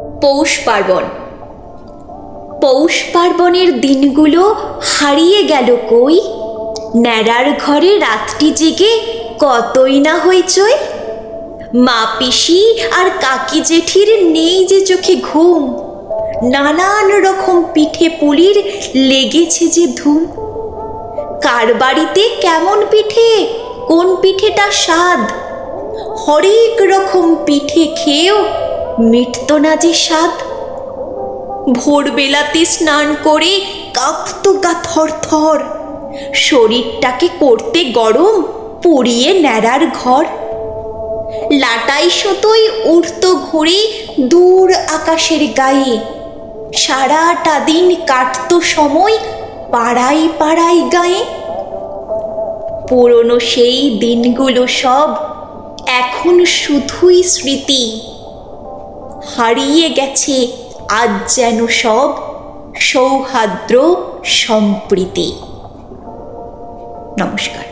পৌষ পার্বণ। পৌষ পার্বণের দিনগুলো হারিয়ে গেল কই? ন্যাড়ার ঘরে রাতটি জেগে কতই না হইচই মা পিসি আর কাকি জেঠির নেই যে চোখে ঘুম। নানান রকম পিঠে পুলির লেগেছে যে ধুম। কার বাড়িতে কেমন পিঠে, কোন পিঠেটা স্বাদ? হরেক রকম পিঠে খেয়েও মিটত না যে স্বাদ? ভোরবেলাতে স্নান করে কাঁপতো গা থর শরীরটাকে করতে গরম, পুড়িয়ে ন্যাড়ার ঘর। লাটাই সুতোই উঠত ঘুরে দূর আকাশের গায়ে। সারাটা দিন কাটত সময় পাড়াই পাড়াই গায়ে। পুরনো সেই দিনগুলো সব এখন শুধুই স্মৃতি। হারিয়ে গেছে। আজ যেন সব সৌহাদ্র সম্প্রীতি। নমস্কার।